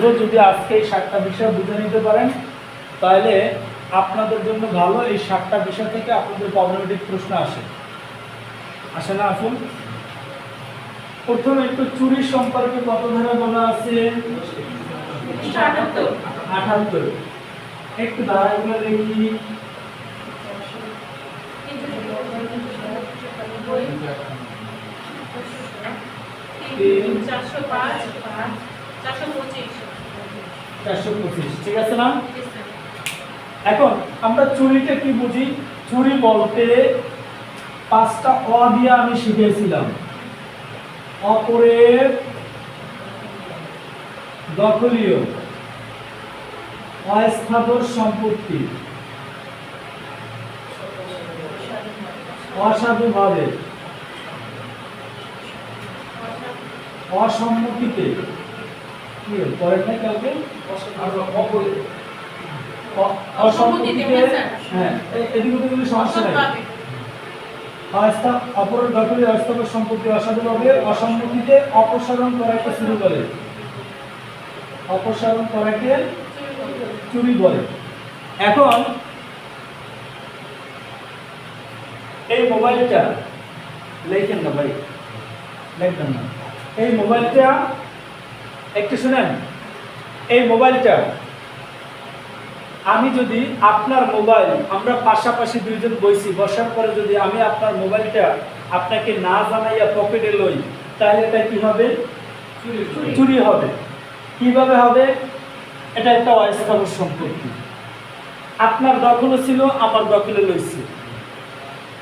বলব যদি আজকে এই সাতটা বিষয় বুঝে নিতে পারেন তাহলে আপনাদের জন্য ভালো এই সাতটা বিষয় থেকে আপনাদের প্রবলেমেটিক প্রশ্ন আসে। আসে না আসুন প্রথমে একটু চুরি সম্পর্কে কত ধারা বলা আছে? আঠাত্তর একটু ধারাগুলো দেখি। চারশো পাঁচ চারশো চারশো পঁচিশ, ঠিক আছে না? এখন আমরা কি বুঝি? চুরি বলতে পাঁচটা অ দিয়ে আমি শিখেছিলাম। অপরের দখলীয় অস্থাবর সম্পত্তি। অসাধুভাবে অসম্মতিতে। কি নাই কালকে অসম্মতিতে হ্যাঁ এদিকে কোনো সমস্যা নাই। দখলে সম্পত্তি অসাধুভাবে অসম্মতিতে অপসারণ করাকে শুরু করে। অপসারণ করাকে চুরি বলে এখন এই মোবাইলটা লেখেন না ভাই লেখবেন না। এই মোবাইলটা একটু শুনেন এই মোবাইলটা আমি যদি আপনার মোবাইল আমরা পাশাপাশি দুইজন বইছি বসার পরে যদি আমি আপনার মোবাইলটা আপনাকে না জানাইয়া পকেটে লই তাহলে এটা কি হবে? চুরি হবে। কীভাবে হবে? এটা একটা অস্থাবর সম্পত্তি। আপনার দখলও ছিল আমার দখলে লইছি।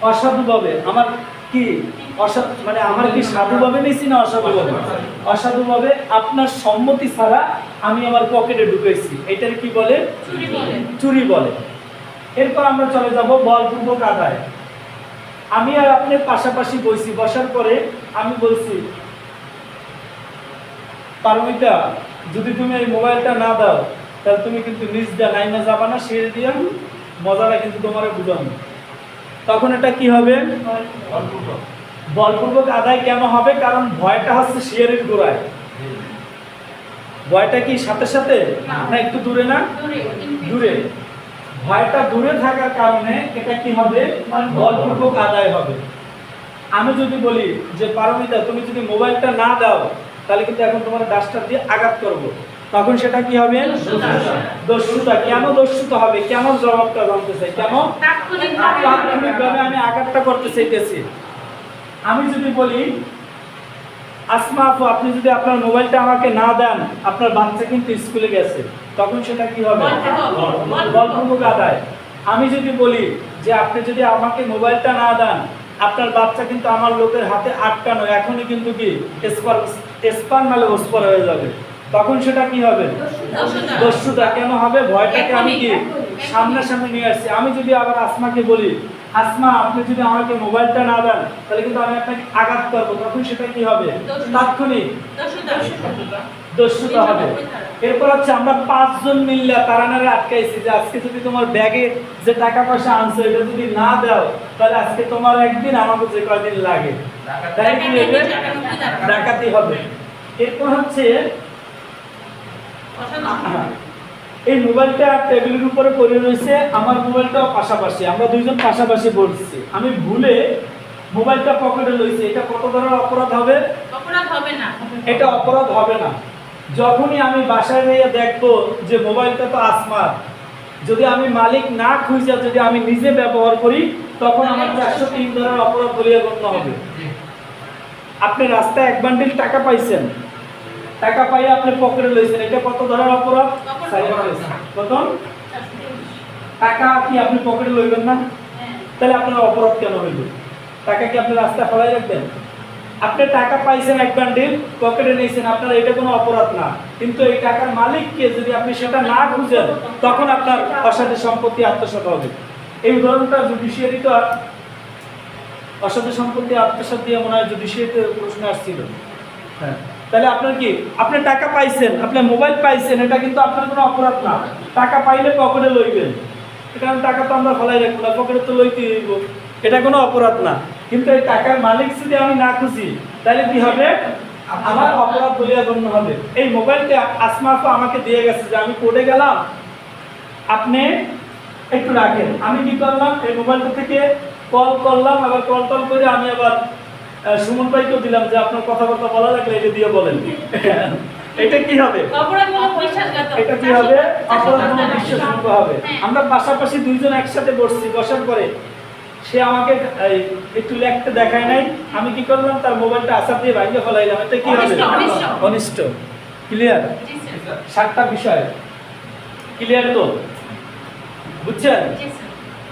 অসাধুভাবে আমার কি? মানে আমার কি সাধুভাবে নিয়েছি না অসাধুভাবে? অসাধুভাবে আপনার সম্মতি ছাড়া আমি আমার পকেটে ঢুকেছি। এটার কি বলে? চুরি বলে। চুরি বলে। এরপর আমরা চলে যাব বলপূর্বক আদায়। আমি আর আপনি পাশাপাশি বসি বসার পরে আমি বলছি পারমিতা যদি তুমি এই মোবাইলটা না দাও তাহলে তুমি কিন্তু নিজ দা নাইমা যাবা না সেরে দিয়া। মজাটা কিন্তু তোমার বুঝানো তখন এটা কি হবে? বলপূর্বক আদায় কেন হবে? কারণ ভয়টা হচ্ছে শিয়ারের গোড়ায়। ভয়টা কি সাথে সাথে? না। একটু দূরে না? দূরে ভয়টা দূরে থাকার কারণে এটা কি হবে? বলপূর্বক। আদায় হবে। আমি যদি বলি যে পারমিতা তুমি যদি মোবাইলটা না দাও তাহলে কিন্তু এখন তোমার ডাস্টার দিয়ে আঘাত করব। তখন সেটা কি হবে? দস্যুতা। কেন দস্যুতা হবে? কেন জবাবটা জানতে চাই? কেন? তাৎক্ষণিকভাবে তাৎক্ষণিকভাবে আমি আঘাতটা করতে চাইতেছি। আমি যদি বলি আসমা আপু আপনি যদি আপনার মোবাইলটা আমাকে না দেন আপনার বাচ্চা কিন্তু স্কুলে গেছে তখন সেটা কি হবে। বলপূর্বক আদায়। আমি যদি বলি যে আপনি যদি আমাকে মোবাইলটা না দেন আপনার বাচ্চা কিন্তু আমার লোকের হাতে আটকানো এখনই কিন্তু কি স্পার স্পার নালে ওস্পার হয়ে যাবে। তখন সেটা কি হবে? দস্যুতা। কেন হবে? ভয়টাকে আমি কি। সামনাসামনি নিয়ে আসছি। আমি যদি আবার আসমাকে বলি আসমা আপনি যদি আমাকে মোবাইলটা না দেন তাহলে কিন্তু আমি আপনাকে আঘাত করব। তখন সেটা কি হবে? তাৎক্ষণিক। দস্যুতা। দস্যুতা। হবে। এরপর হচ্ছে আমরা পাঁচজন মিল্লা তারানারে আটকাইছি যে আজকে যদি তোমার ব্যাগে যে টাকা পয়সা আনছো এটা যদি না দাও তাহলে আজকে তোমার একদিন আমাকে যে কয়দিন লাগে? ডাকাতি। হবে? এরপর হচ্ছে। এই মোবাইলটা টেবিলের উপরে পড়ে রয়েছে আমার মোবাইলটাও পাশাপাশি আমরা দুইজন পাশাপাশি বলছি আমি ভুলে মোবাইলটা পকেটে লইছি এটা কত ধরনের অপরাধ হবে? অপরাধ হবে না। এটা অপরাধ হবে না। যখনই আমি বাসায় নিয়ে দেখব যে মোবাইলটা তো আসমার যদি আমি মালিক না খুঁজে যদি আমি নিজে ব্যবহার করি তখন আমার চারশো তিন ধরনের অপরাধ বলিয়া গণ্য হবে। আপনি রাস্তায় এক বান্ডিল টাকা পাইছেন টাকা পাইয়ে আপনি পকেটে লইছেন এটা কত ধরনের অপরাধ। কত টাকা কি আপনি পকেটে লইবেন না? হ্যাঁ। তাহলে আপনার অপরাধ কেন হইল? টাকা কি আপনি রাস্তায় ফলাই রাখবেন? আপনি টাকা পাইছেন এক বান্ডিল পকেটে নিয়েছেন আপনার এটা কোনো অপরাধ না। কিন্তু এই টাকার মালিককে যদি আপনি সেটা না বুঝেন তখন আপনার অসাধু সম্পত্তি আত্মসাৎ হবে। এই উদাহরণটা জুডিশিয়ারি তো আর অসাধু সম্পত্তি আত্মসাৎ দিয়ে মনে হয় জুডিশিয়ারিতে প্রশ্ন আসছিল। হ্যাঁ। তাহলে আপনার কি? আপনি টাকা পাইছেন, আপনি মোবাইল পাইছেন, এটা কিন্তু আপনার কোনো অপরাধ না। টাকা পাইলে পকেটে লইবেন। কারণ টাকা তো আমরা ফলাই রাখব না, পকেটে তো লইতে হইব। এটা কোনো অপরাধ না। কিন্তু এই টাকার মালিক যদি আমি না খুঁজি, তাহলে কি হবে? আমার অপরাধ বলিয়া গণ্য হবে। এই মোবাইলটা আসমাফা আমাকে দিয়ে গেছে যে আমি কোর্টে গেলাম। আপনি একটু রাখেন। আমি কি করলাম? এই মোবাইলটা থেকে কল করলাম, আবার কল টল করে আমি আবার সুমন ভাইকেও দিলাম যে আপনার কথাবার্তা বলা লাগলে এটা দিয়ে বলেন। এটা কি হবে? এটা কি হবে? অপরাধমূলক হ্যাঁ। হবে। আমরা পাশাপাশি দুইজন একসাথে বসছি বসার পরে সে আমাকে এই, একটু লেখতে দেখায় নাই। আমি কি করলাম? তার মোবাইলটা আসার দিয়ে ভাঙিয়ে ফেলাইলাম। এটা কি হবে? অনিষ্ট, ক্লিয়ার সাতটা বিষয়। ক্লিয়ার তো? বুঝছেন?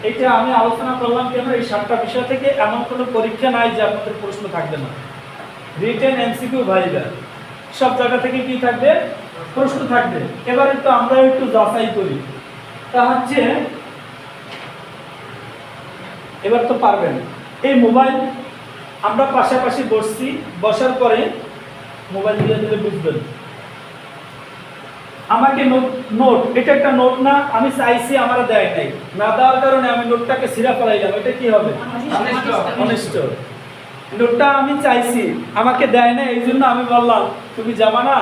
এটা আমি আলোচনা করলাম কেন? এই সাতটা বিষয় থেকে এমন কোনো পরীক্ষা নাই যে আপনাদের প্রশ্ন থাকবে না। রিটেন এমসিকিউ ভাইবা সব জায়গা থেকে কি থাকবে? প্রশ্ন থাকবে। এবার একটু আমরা একটু যাচাই করি। তা হচ্ছে, এবার তো পারবেন। এই মোবাইল আমরা পাশাপাশি বসছি। বসার পরে মোবাইল দিয়ে দিলে বুঝবেন। আমাকে নোট নোট এটা একটা নোট না আমি চাইছি আমার দেয় নাই। না দেওয়ার কারণে আমি নোটটাকে সিরা ফেলাইলাম এটা কি হবে? অনিষ্ট নোটটা আমি চাইছি আমাকে দেয় না এই জন্য আমি বললাম তুমি যাবা না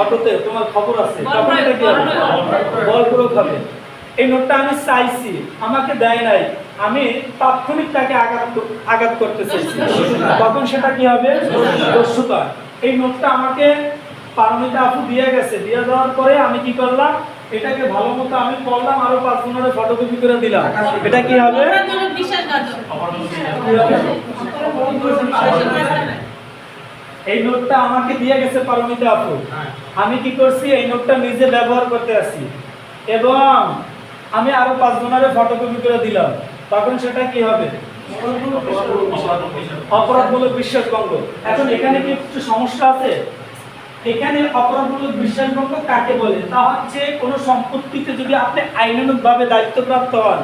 অটোতে তোমার খবর আছে। তখন এটা কি হবে? প্রয়োগ, বল প্রয়োগ হবে। এই নোটটা আমি চাইছি আমাকে দেয় নাই। আমি তাৎক্ষণিক তাকে আঘাত আঘাত করতে চাইছি। তখন সেটা কি হবে। দস্যুতা এই নোটটা আমাকে পারমিতা আপু দিয়ে গেছে। দিয়ে দেওয়ার পরে আমি কি করলাম? এটাকে ভালো মতো আমি পড়লাম আরও পাঁচ ফটোকপি করে দিলাম। এটা কি হবে? কি হবে? এই নোটটা আমাকে দিয়ে গেছে পারমিতা আপু। আমি কি করছি? এই নোটটা নিজে ব্যবহার করতে আসি এবং আমি আরও পাঁচ জনের ফটোকপি করে দিলাম। তখন সেটা কি হবে? অপরাধমূলক বিশ্বাসভঙ্গ এখন এখানে কি একটু সমস্যা আছে? এখানে অপরাধমূলক বিশ্বাসভঙ্গ কাকে বলে? তা হচ্ছে কোনো সম্পত্তিতে যদি আপনি আইনানুগ ভাবে দায়িত্বপ্রাপ্ত হন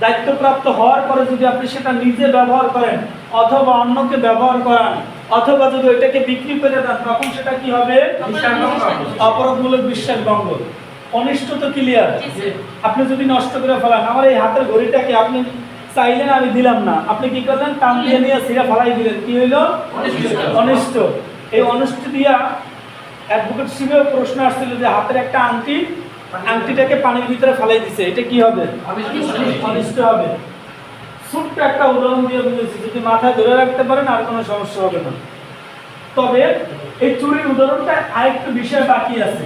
দায়িত্বপ্রাপ্ত হওয়ার পরে যদি আপনি সেটা নিজে ব্যবহার করেন অথবা অন্যকে ব্যবহার করান অথবা যদি ওইটাকে বিক্রি করে দেন তখন সেটা কি হবে? অপরাধমূলক বিশ্বাসভঙ্গ। অনিষ্ট তো ক্লিয়ার আপনি যদি নষ্ট করে ফেলান আমার এই হাতের ঘড়িটাকে আপনি চাইলেন আমি দিলাম না। আপনি কি করলেন? টান দিয়ে নিয়ে সিরা ফালাই দিলেন। কি হইল? অনিষ্ট। এই অনিষ্ট দিয়া অ্যাডভোকেট শিবেও প্রশ্ন আসছিল যে হাতের একটা আংটি, আংটিটাকে পানির ভিতরে ফেলাই দিছে। এটা কি হবে? অনিষ্ট হবে। ছোট্ট একটা উদাহরণ দিয়ে বুঝেছি যদি মাথায় ধরে রাখতে পারেন আর কোনো সমস্যা হবে না। তবে এই চুরির উদাহরণটা আরেকটু বিষয় বাকি আছে।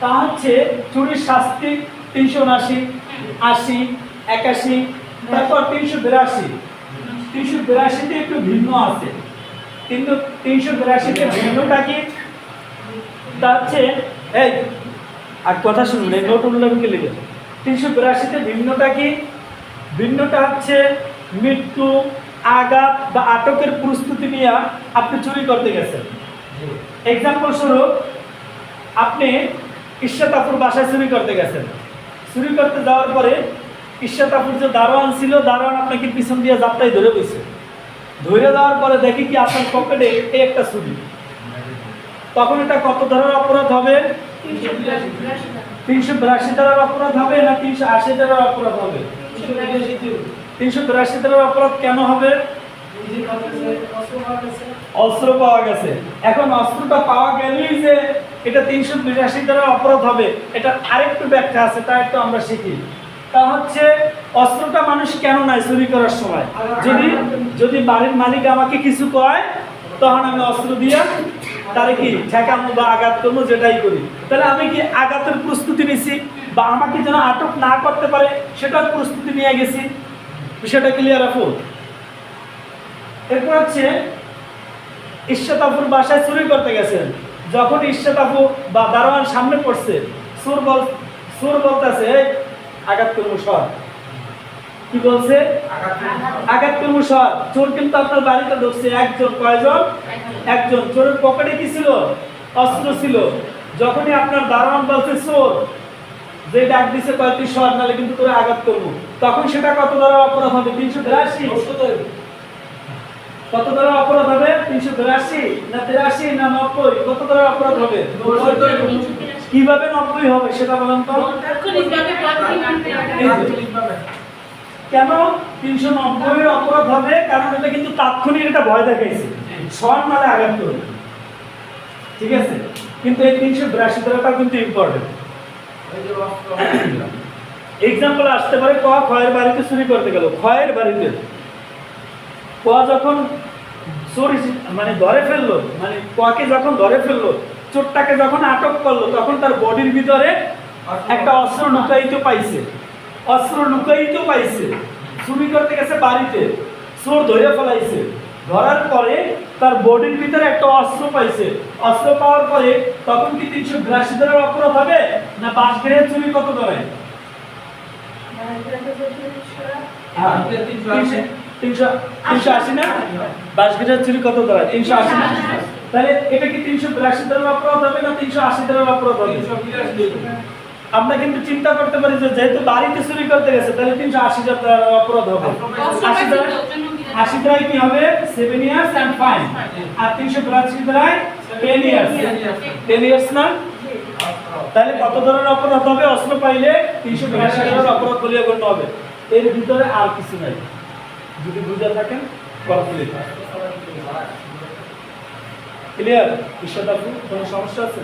তা হচ্ছে, চুরির শাস্তি তিনশো উনআশি, আশি, একাশি, তারপর তিনশো বিরাশি। তিনশো বিরাশিতে একটু ভিন্ন আছে। কিন্তু তিনশো বিরাশিতে ভিন্নটা কি? তা হচ্ছে, এই আর কথা শুনুন, এই নোট উল্লেখকে লিখে তিনশো বিরাশিতে ভিন্নটা কি? ভিন্নটা হচ্ছে মৃত্যু, আঘাত বা আটকের প্রস্তুতি নিয়ে আপনি চুরি করতে গেছেন। এক্সাম্পল স্বরূপ, আপনি ঈশ্বতাপুর বাসায় চুরি করতে গেছেন। চুরি করতে যাওয়ার পরে ঈশ্বতাপুর যে দারোয়ান ছিল, দারোয়ান আপনাকে পিছন দিয়ে যাত্রায় ধরে বসে ধরে যাওয়ার পরে দেখি কি আপনার পকেটে এই একটা চুরি তখন এটা কত ধরনের অপরাধ হবে? তিনশো বিরাশি ধারার অপরাধ হবে না তিনশো আশি ধারার অপরাধ হবে? তিনশো বিরাশি ধারার অপরাধ কেন হবে? অস্ত্র পাওয়া গেছে। এখন অস্ত্রটা পাওয়া গেলেই যে এটা তিনশো বিরাশি ধারার অপরাধ হবে, এটা আরেকটু ব্যাখ্যা আছে, তা একটু আমরা শিখি। তা হচ্ছে, অস্ত্রটা মানুষ কেন নাই চুরি করার সময়? যদি যদি বাড়ির মালিক আমাকে কিছু কয়, তখন আমি অস্ত্র দিয়া তারে কি ঠেকানো বা আঘাত করব? যেটাই করি। তাহলে আমি কি আঘাতের প্রস্তুতি নিছি বা আমাকে যেন আটক না করতে পারে, সেটার প্রস্তুতি নিয়ে গেছি। বিষয়টা ক্লিয়ার রাখো এরপর হচ্ছে ঈশ্বতাপুর বাসায় চুরি করতে গেছেন। যখন ঈশ্বতাপু বা দারোয়ান সামনে পড়ছে, সুর বল সুর বলতেছে আঘাত করব, সর। কি বলছে? আঘাত করব চোর কিন্তু আপনার বাড়িতে ঢুকছে। একজন কয়জন? একজন। চোরের পকেটে কি ছিল? অস্ত্র ছিল। যখনই আপনার দারোয়ান বলছে চোর যে ডাক দিছে কয়েকটি সর নালে কিন্তু তোরে আঘাত করব। তখন সেটা কত দ্বারা অপরাধ হবে? তিনশো বিরাশি কত দ্বারা অপরাধ হবে? তিনশো বিরাশি না তিরাশি না নব্বই? কত দ্বারা অপরাধ হবে? কীভাবে নব্বই হবে সেটা বলেন তো। কেন তিনশো নব্বই অপরাধ হবে? কারণ এটা কিন্তু তাৎক্ষণিক এটা ভয় দেখাইছে। সর নালে আঘাত করবে। ঠিক আছে? কিন্তু এই তিনশো বিরাশি ধারাটা কিন্তু ইম্পর্টেন্ট এক্সাম্পল আসতে পারে, ক ক্ষয়ের বাড়িতে চুরি করতে গেল। ক্ষয়ের বাড়িতে। ক যখন চুরি মানে ধরে ফেলল মানে ককে যখন ধরে ফেলল, চোরটাকে যখন আটক করল, তখন তার বডির ভিতরে একটা অস্ত্র লুকায়িত পাইছে। অস্ত্র লুকায়িত পাইছে। চুরি করতে গেছে বাড়িতে চোর ধরে ফেলাইছে। ধরার পরে তার বডির ভিতরে একটা অস্ত্র পাইছে। অস্ত্র পাওয়ার পরে তখন কি তিনশো বিরাশি ধরার অপরাধ হবে, না বাস গৃহে চুরি কত ধরে? তিনশো আশি না? তাহলে এটা কি তিনশো বিরাশি ধরনের অপরাধ হবে, না তিনশো আশি ধরনের অপরাধ হবে? আমরা কিন্তু চিন্তা করতে পারি যে যেহেতু বাড়িতে চুরি করতে গেছে তাহলে তিনশো আশি ধরনের অপরাধ হবে। আশি ধারায় কি হবে? সেভেন ইয়ার্স অ্যান্ড ফাইন আর তিনশো বিরাশি ধারায় টেন ইয়ার্স টেন ইয়ার্স না? তাহলে কত ধরনের অপরাধ হবে? অস্ত্র পাইলে তিনশো বিরাশি ধরনের অপরাধ বলিয়া গণ্য হবে। এর ভিতরে আর কিছু নাই। যদি বুঝে থাকেন ক্লিয়ার বিষয়টা কোনো সমস্যা আছে?